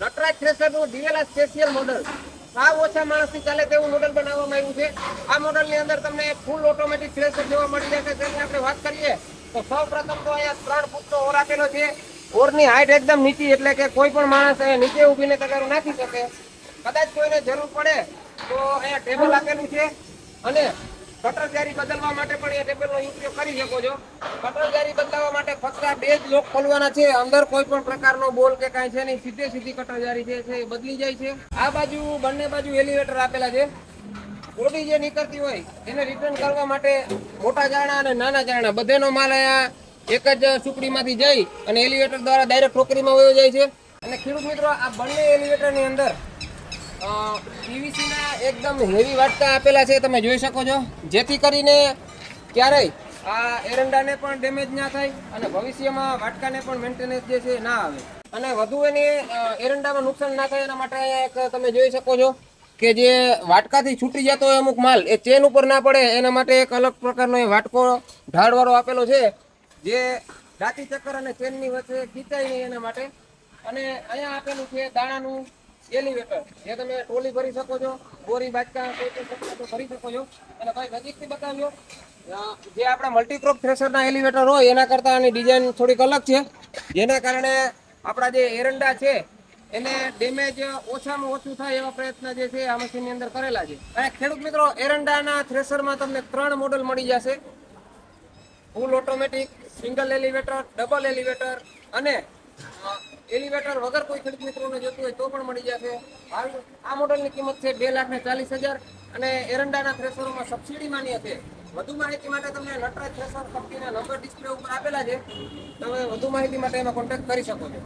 નટરાજ થ્રેસરનું દિવેલા special model સાવ ઓછા માણસથી ચાલે તેવું મોડલ બનાવવામાં આવ્યું છે. આ મોડલની અંદર તમને ફૂલ ઓટોમેટિક થ્રેસર જોવા મળી જશે તેની આપણે વાત કરીએ, તો સૌ પ્રથમ તો અહીંયા ત્રણ ફૂટનો ઓર આપેલો છે. ઓરની હાઈટ એકદમ નીચી એટલે કે કોઈ પણ માણસ અહીંયા નીચે ઊભીને તગારું નાખી શકે. કદાચ કોઈને જરૂર પડે, તો અહીંયા ટેબલ આપેલું છે. અને કટર જારી બદલવા માટે પણ એ ટેબલનો ઉપયોગ કરી શકો છો. કટર જારી માટે ફક્ત બે જ લોક ખોલવાના છે. અંદર કોઈ પણ પ્રકારનો બોલ કે કાંઈ છે નહીં. સીધે સીધી કટર જારી છે એ બદલી જાય છે. આ બાજુ, બંને બાજુ એલિવેટર આપેલા છે. કોડી જે નીકળતી હોય, એને રિટર્ન કરવા માટે મોટા જાણા અને નાના જાણા, બધેનો માલ અહીંયા એક જ સુપડીમાંથી જઈ અને એલિવેટર દ્વારા ડાયરેક્ટ ટોકરીમાં વયો જાય છે. અને ખેડૂત મિત્રો, આ બંને એલિવેટરની અંદર પીવીસી ના એકદમ હેવી વાટકા આપેલા છે, તમે જોઈ શકો છો. જેથી કરીને ક્યારેય આ એરંડાને પણ ડેમેજ ના થાય અને ભવિષ્યમાં વાટકાને પણ મેન્ટેનન્સ જે છે ના આવે. અને વધુ એને એરંડામાં નુકસાન ના થાય એના માટે એક તમે જોઈ શકો છો કે જે વાટકાથી છૂટી જતો હોય અમુક માલ, એ ચેન ઉપર ના પડે, એના માટે એક અલગ પ્રકારનો એ વાટકો ઢાળવાળો આપેલો છે, જે દાંતી ચક્કર અને ચેનની વચ્ચે ખીચાય નહીં એના માટે. અને અહીંયા આપેલું છે દાણાનું એલિવેટર જે તમે ટ્રોલી ભરી શકો છો, બોરી, બાજકા, કોઈ પણ ભરી શકો છો. અને ભાઈ નજીકથી બતાવ્યો જે આપણા મલ્ટીક્રોપ થ્રેશરના એલિવેટર હોય, એના કરતાં આની ડિઝાઇન થોડીક અલગ છે. જેના કારણે આપણા જે એરંડા છે, એને ડેમેજ ઓછામાં ઓછું થાય એવા પ્રયત્ન જે છે, આ મશીનની અંદર કરેલા છે. અને ખેડૂત મિત્રો, એરંડાના થ્રેશરમાં તમને ત્રણ મોડલ મળી જશે. Full automatic single elevator double elevator અને એલિવેટર વગર કોઈ ખેડૂત મિત્રોને જોતું હોય તો પણ મળી જશે. હાલ આ મોડલની કિંમત છે બે લાખ ને ચાલીસ હજાર અને એરંડાના થ્રેસરોમાં સબસિડી માન્ય છે. વધુ માહિતી માટે તમને નટરાજ થ્રેસર કંપનીના નંબર ડિસ્પ્લે ઉપર આપેલા છે. તમે વધુ માહિતી માટે એમાં કોન્ટેક્ટ કરી શકો છો.